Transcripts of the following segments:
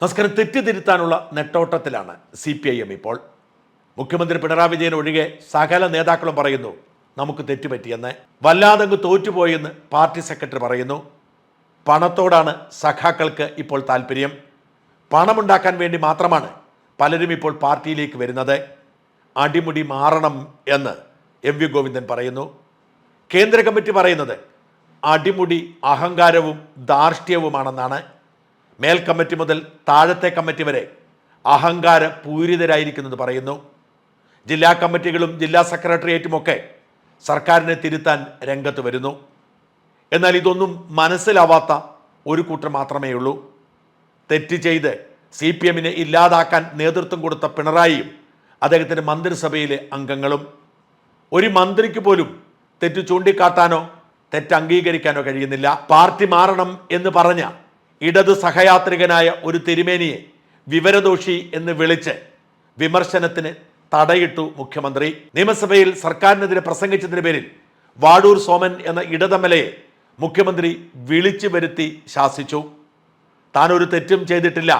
നമസ്കാരം തെറ്റിതിരുത്താനുള്ള നെട്ടോട്ടത്തിലാണ് സി പി ഐ എം ഇപ്പോൾ. മുഖ്യമന്ത്രി പിണറായി വിജയൻ ഒഴികെ സകല നേതാക്കളും പറയുന്നു നമുക്ക് തെറ്റുപറ്റിയെന്ന്. വല്ലാതങ്ങ് തോറ്റുപോയെന്ന് പാർട്ടി സെക്രട്ടറി പറയുന്നു പണത്തോടാണ് സഖാക്കൾക്ക് ഇപ്പോൾ താല്പര്യം പണമുണ്ടാക്കാൻ വേണ്ടി മാത്രമാണ് പലരും ഇപ്പോൾ പാർട്ടിയിലേക്ക് വരുന്നത്. അടിമുടി മാറണം എന്ന് എം വി ഗോവിന്ദൻ പറയുന്നു. കേന്ദ്ര കമ്മിറ്റി പറയുന്നത് അടിമുടി അഹങ്കാരവും ധാർഷ്ട്യവുമാണെന്നാണ്. മേൽ കമ്മിറ്റി മുതൽ താഴത്തെ കമ്മിറ്റി വരെ അഹങ്കാര പൂരിതരായിരിക്കുന്നത് പറയുന്നു. ജില്ലാ കമ്മിറ്റികളും ജില്ലാ സെക്രട്ടേറിയറ്റുമൊക്കെ സർക്കാരിനെ തിരുത്താൻ രംഗത്ത് വരുന്നു. എന്നാൽ ഇതൊന്നും മനസ്സിലാവാത്ത ഒരു കൂട്ടർ മാത്രമേ ഉള്ളൂ. തെറ്റ് ചെയ്ത് സി പി എമ്മിനെ ഇല്ലാതാക്കാൻ നേതൃത്വം കൊടുത്ത പിണറായിയും അദ്ദേഹത്തിന്റെ മന്ത്രിസഭയിലെ അംഗങ്ങളും ഒരു മന്ത്രിക്ക് പോലും തെറ്റ് ചൂണ്ടിക്കാട്ടാനോ തെറ്റ് അംഗീകരിക്കാനോ കഴിയുന്നില്ല. പാർട്ടി മാറണം എന്ന് പറഞ്ഞ ഇടത് സഹയാത്രികനായ ഒരു തിരുമേനിയെ വിവരദോഷി എന്ന് വിളിച്ച് വിമർശനത്തിന് തടയിട്ടു മുഖ്യമന്ത്രി. നിയമസഭയിൽ സർക്കാരിനെതിരെ പ്രസംഗിച്ചതിന് പേരിൽ വാടൂർ സോമൻ എന്ന ഇടതമലയെ മുഖ്യമന്ത്രി വിളിച്ചു വരുത്തി ശാസിച്ചു. താനൊരു തെറ്റും ചെയ്തിട്ടില്ല.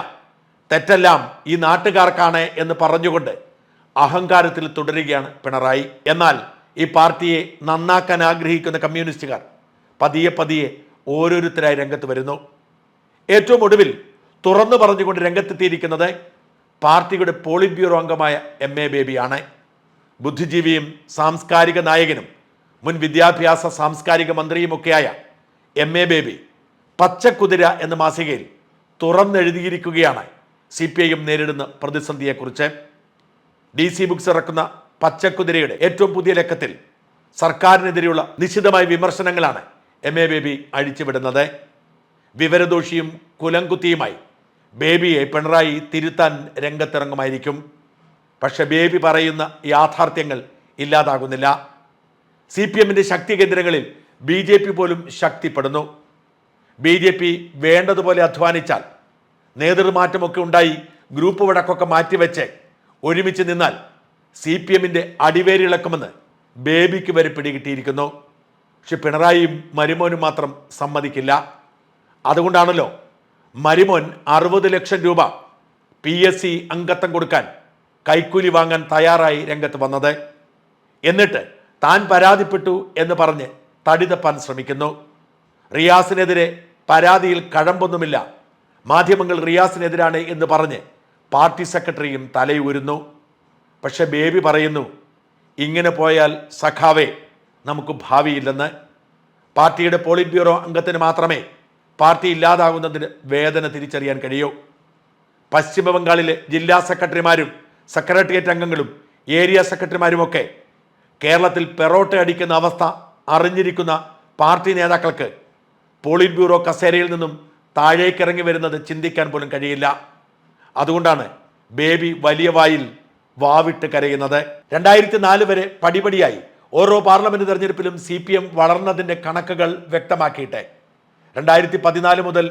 തെറ്റെല്ലാം ഈ നാട്ടുകാർക്കാണ് എന്ന് പറഞ്ഞുകൊണ്ട് അഹങ്കാരത്തിൽ തുടരുകയാണ് പിണറായി. എന്നാൽ ഈ പാർട്ടിയെ നന്നാക്കാൻ ആഗ്രഹിക്കുന്ന കമ്മ്യൂണിസ്റ്റുകാർ പതിയെ പതിയെ ഓരോരുത്തരായി രംഗത്ത് വരുന്നു. ഏറ്റവും ഒടുവിൽ തുറന്നു പറഞ്ഞുകൊണ്ട് രംഗത്തെത്തിയിരിക്കുന്നത് പാർട്ടിയുടെ പോളിറ്റ് ബ്യൂറോ അംഗമായ എം എ ബേബിയാണ്. ബുദ്ധിജീവിയും സാംസ്കാരിക നായകനും മുൻ വിദ്യാഭ്യാസ സാംസ്കാരിക മന്ത്രിയുമൊക്കെയായ എം എ ബേബി പച്ചക്കുതിര എന്ന മാസികയിൽ തുറന്നെഴുതിയിരിക്കുകയാണ് സി പി ഐ എം നേരിടുന്ന പ്രതിസന്ധിയെക്കുറിച്ച്. ഡി സി ബുക്സ് ഇറക്കുന്ന പച്ചക്കുതിരയുടെ ഏറ്റവും പുതിയ ലക്കത്തിൽ സർക്കാരിനെതിരെയുള്ള നിശിതമായ വിമർശനങ്ങളാണ് എം എ ബേബി അഴിച്ചുവിടുന്നത്. വിവരദോഷിയും കുലംകുത്തിയുമായി ബേബിയെ പിണറായി തിരുത്താൻ രംഗത്തിറങ്ങുമായിരിക്കും. പക്ഷെ ബേബി പറയുന്ന യാഥാർത്ഥ്യങ്ങൾ ഇല്ലാതാകുന്നില്ല. സി പി എമ്മിന്റെ ശക്തി കേന്ദ്രങ്ങളിൽ ബി ജെ പി പോലും ശക്തിപ്പെടുന്നു. ബി ജെ പി വേണ്ടതുപോലെ അധ്വാനിച്ചാൽ നേതൃമാറ്റമൊക്കെ ഉണ്ടായി ഗ്രൂപ്പ് വടക്കൊക്കെ മാറ്റിവെച്ച് ഒരുമിച്ച് നിന്നാൽ സി പി എമ്മിന്റെ അടിവേരിളക്കുമെന്ന് ബേബിക്ക് വരെ പിടികിട്ടിയിരിക്കുന്നു. പക്ഷെ പിണറായിയും മരുമോനും മാത്രം സമ്മതിക്കില്ല. അതുകൊണ്ടാണല്ലോ മരിമോൻ അറുപത് ലക്ഷം രൂപ പി എസ് സി അംഗത്വം കൊടുക്കാൻ കൈക്കൂലി വാങ്ങാൻ തയ്യാറായി രംഗത്ത് വന്നത്. എന്നിട്ട് താൻ പരാതിപ്പെട്ടു എന്ന് പറഞ്ഞ് തടിതപ്പാൻ ശ്രമിക്കുന്നു. റിയാസിനെതിരെ പരാതിയിൽ കഴമ്പൊന്നുമില്ല. മാധ്യമങ്ങൾ റിയാസിനെതിരാണ് എന്ന് പറഞ്ഞ് പാർട്ടി സെക്രട്ടറിയും തലയൂരുന്നു പക്ഷെ ബേബി പറയുന്നു ഇങ്ങനെ പോയാൽ സഖാവേ നമുക്ക് ഭാവിയില്ലെന്ന്. പാർട്ടിയുടെ പോളിറ്റ് ബ്യൂറോ അംഗത്തിന് മാത്രമേ പാർട്ടി ഇല്ലാതാകുന്നതിന് വേദന തിരിച്ചറിയാൻ കഴിയോ. പശ്ചിമബംഗാളിലെ ജില്ലാ സെക്രട്ടറിമാരും സെക്രട്ടേറിയറ്റ് അംഗങ്ങളും ഏരിയ സെക്രട്ടറിമാരുമൊക്കെ കേരളത്തിൽ പെറോട്ട അടിക്കുന്ന അവസ്ഥ അറിഞ്ഞിരിക്കുന്ന പാർട്ടി നേതാക്കൾക്ക് പോളിറ്റ് ബ്യൂറോ കസേരയിൽ നിന്നും താഴേക്കിറങ്ങി വരുന്നത് ചിന്തിക്കാൻ പോലും കഴിയില്ല. അതുകൊണ്ടാണ് ബേബി വലിയ വായിൽ വാവിട്ട് കരയുന്നത്. രണ്ടായിരത്തി നാല് വരെ പടിപടിയായി ഓരോ പാർലമെന്റ് തെരഞ്ഞെടുപ്പിലും സി പി എം വളർന്നതിന്റെ കണക്കുകൾ വ്യക്തമാക്കിയിട്ട്. രണ്ടായിരത്തി പതിനാല് മുതൽ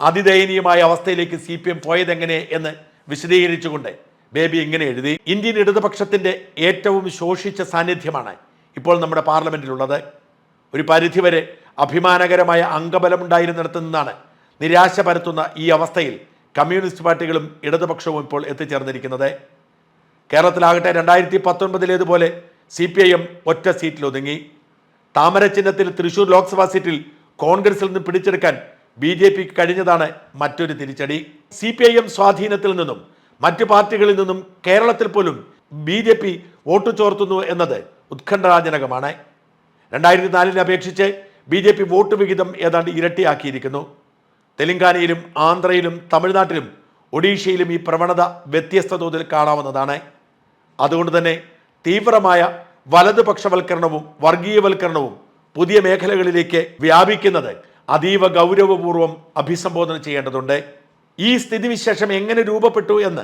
അതിദയനീയമായ അവസ്ഥയിലേക്ക് സി പി എം പോയതെങ്ങനെ എന്ന് വിശദീകരിച്ചുകൊണ്ട് ബേബി ഇങ്ങനെ എഴുതി. ഇന്ത്യൻ ഇടതുപക്ഷത്തിന്റെ ഏറ്റവും ശോഷിച്ച സാന്നിധ്യമാണ് ഇപ്പോൾ നമ്മുടെ പാർലമെന്റിലുള്ളത് ഒരു പരിധിവരെ അഭിമാനകരമായ അംഗബലമുണ്ടായിരുന്നിടത്തു നിന്നാണ് നിരാശ പരത്തുന്ന ഈ അവസ്ഥയിൽ കമ്മ്യൂണിസ്റ്റ് പാർട്ടികളും ഇടതുപക്ഷവും ഇപ്പോൾ എത്തിച്ചേർന്നിരിക്കുന്നത്. കേരളത്തിലാകട്ടെ രണ്ടായിരത്തി പത്തൊൻപതിലേതുപോലെ സി പി ഐ എം ഒറ്റ സീറ്റിൽ ഒതുങ്ങി താമര ചിഹ്നത്തിൽ തൃശൂർ ലോക്സഭാ സീറ്റിൽ കോൺഗ്രസിൽ നിന്ന് പിടിച്ചെടുക്കാൻ ബി ജെ പിക്ക് കഴിഞ്ഞതാണ് മറ്റൊരു തിരിച്ചടി. സി പി ഐ എം സ്വാധീനത്തിൽ നിന്നും മറ്റു പാർട്ടികളിൽ നിന്നും കേരളത്തിൽ പോലും ബി ജെ പി വോട്ട് ചോർത്തുന്നു എന്നത് ഉത്കണ്ഠാജനകമാണ്. രണ്ടായിരത്തി നാലിനെ അപേക്ഷിച്ച് ബി ജെ പി വോട്ട് വിഹിതം ഏതാണ്ട് ഇരട്ടിയാക്കിയിരിക്കുന്നു. തെലങ്കാനയിലും ആന്ധ്രയിലും തമിഴ്നാട്ടിലും ഒഡീഷയിലും ഈ പ്രവണത വ്യത്യസ്ത തോതിൽ കാണാവുന്നതാണ്. അതുകൊണ്ട് തന്നെ തീവ്രമായ വലതുപക്ഷവൽക്കരണവും വർഗീയവൽക്കരണവും പുതിയ മേഖലകളിലേക്ക് വ്യാപിക്കുന്നത് അതീവ ഗൗരവപൂർവം അഭിസംബോധന ചെയ്യേണ്ടതുണ്ട്. ഈ സ്ഥിതിവിശേഷം എങ്ങനെ രൂപപ്പെട്ടു എന്ന്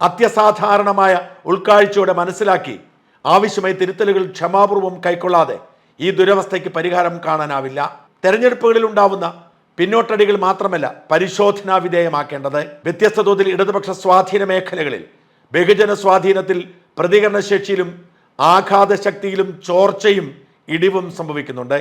അത്യസാധാരണമായ ഉൾക്കാഴ്ചയോടെ മനസ്സിലാക്കി ആവശ്യമായ തിരുത്തലുകൾ ക്ഷമാപൂർവം കൈക്കൊള്ളാതെ ഈ ദുരവസ്ഥയ്ക്ക് പരിഹാരം കാണാനാവില്ല. തെരഞ്ഞെടുപ്പുകളിൽ ഉണ്ടാവുന്ന പിന്നോട്ടടികൾ മാത്രമല്ല പരിശോധനാ വിധേയമാക്കേണ്ടത്. വ്യത്യസ്ത തോതിൽ ഇടതുപക്ഷ സ്വാധീന മേഖലകളിൽ ബഹുജന സ്വാധീനത്തിൽ പ്രതികരണശേഷിയിലും ആഘാത ശക്തിയിലും ചോർച്ചയും ഇടിവും സംഭവിക്കുന്നുണ്ട്.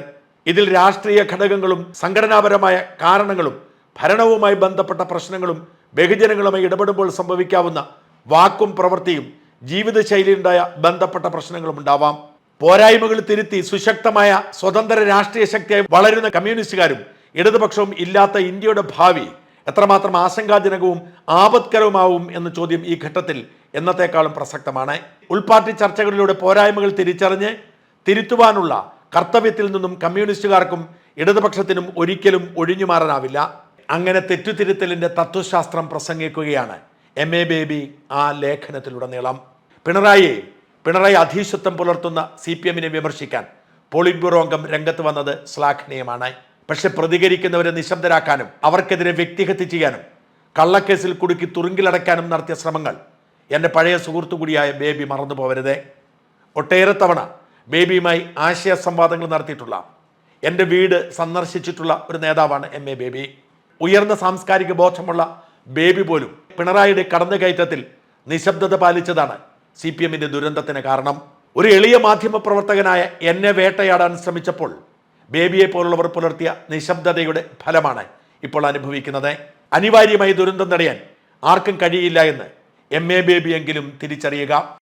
ഇതിൽ രാഷ്ട്രീയ ഘടകങ്ങളും സംഘടനാപരമായ കാരണങ്ങളും ഭരണവുമായി ബന്ധപ്പെട്ട പ്രശ്നങ്ങളും ബഹുജനങ്ങളുമായി ഇടപെടുമ്പോൾ സംഭവിക്കാവുന്ന വാക്കും പ്രവൃത്തിയും ജീവിതശൈലിയുണ്ടായ ബന്ധപ്പെട്ട പ്രശ്നങ്ങളും ഉണ്ടാവാം. പോരായ്മകൾ തിരുത്തി സുശക്തമായ സ്വതന്ത്ര രാഷ്ട്രീയ ശക്തിയായി വളരുന്ന കമ്മ്യൂണിസ്റ്റുകാരും ഇടതുപക്ഷവും ഇല്ലാത്ത ഇന്ത്യയുടെ ഭാവി എത്രമാത്രം ആശങ്കാജനകവും ആപത്കരവുമാവും എന്ന ചോദ്യം ഈ ഘട്ടത്തിൽ എന്നത്തെക്കാളും പ്രസക്തമാണ്. ഉൾപാർട്ടി ചർച്ചകളിലൂടെ പോരായ്മകൾ തിരിച്ചറിഞ്ഞ് തിരുത്തുവാനുള്ള കർത്തവ്യത്തിൽ നിന്നും കമ്മ്യൂണിസ്റ്റുകാർക്കും ഇടതുപക്ഷത്തിനും ഒരിക്കലും ഒഴിഞ്ഞു മാറാനാവില്ല. അങ്ങനെ തെറ്റുതിരുത്തലിന്റെ തത്വശാസ്ത്രം പ്രസംഗിക്കുകയാണ് എം എ ബേബി ആ ലേഖനത്തിലുടനീളം. പിണറായിയെ പിണറായി അധീശത്വം പുലർത്തുന്ന സി പി എമ്മിനെ വിമർശിക്കാൻ പോളിറ്റ് ബ്യൂറോ അംഗം രംഗത്ത് വന്നത് ശ്ലാഘനീയമാണ്. പക്ഷെ പ്രതികരിക്കുന്നവരെ നിശബ്ദരാക്കാനും അവർക്കെതിരെ വ്യക്തിഹത്യ ചെയ്യാനും കള്ളക്കേസിൽ കുടുക്കി തുറുങ്കിലടയ്ക്കാനും നടത്തിയ ശ്രമങ്ങൾ എന്റെ പഴയ സുഹൃത്തു കൂടിയായ ബേബി മറന്നു പോവരുതേ ഒട്ടേറെ തവണ ബേബിയുമായി ആശയ സംവാദങ്ങൾ നടത്തിയിട്ടുള്ള എന്റെ വീട് സന്ദർശിച്ചിട്ടുള്ള ഒരു നേതാവാണ് എം എ ബേബി. ഉയർന്ന സാംസ്കാരിക ബോധമുള്ള ബേബി പോലും പിണറായിയുടെ കടന്നുകയറ്റത്തിൽ നിശബ്ദത പാലിച്ചതാണ് സി പി എമ്മിന്റെ ദുരന്തത്തിന് കാരണം. ഒരു എളിയ മാധ്യമ പ്രവർത്തകനായ എന്നെ വേട്ടയാടാൻ ശ്രമിച്ചപ്പോൾ ബേബിയെ പോലുള്ളവർ പുലർത്തിയ നിശബ്ദതയുടെ ഫലമാണ് ഇപ്പോൾ അനുഭവിക്കുന്നത്. അനിവാര്യമായി ദുരന്തം തടയാൻ ആർക്കും കഴിയില്ല എന്ന് എം എ ബേബിയെങ്കിലും തിരിച്ചറിയുക.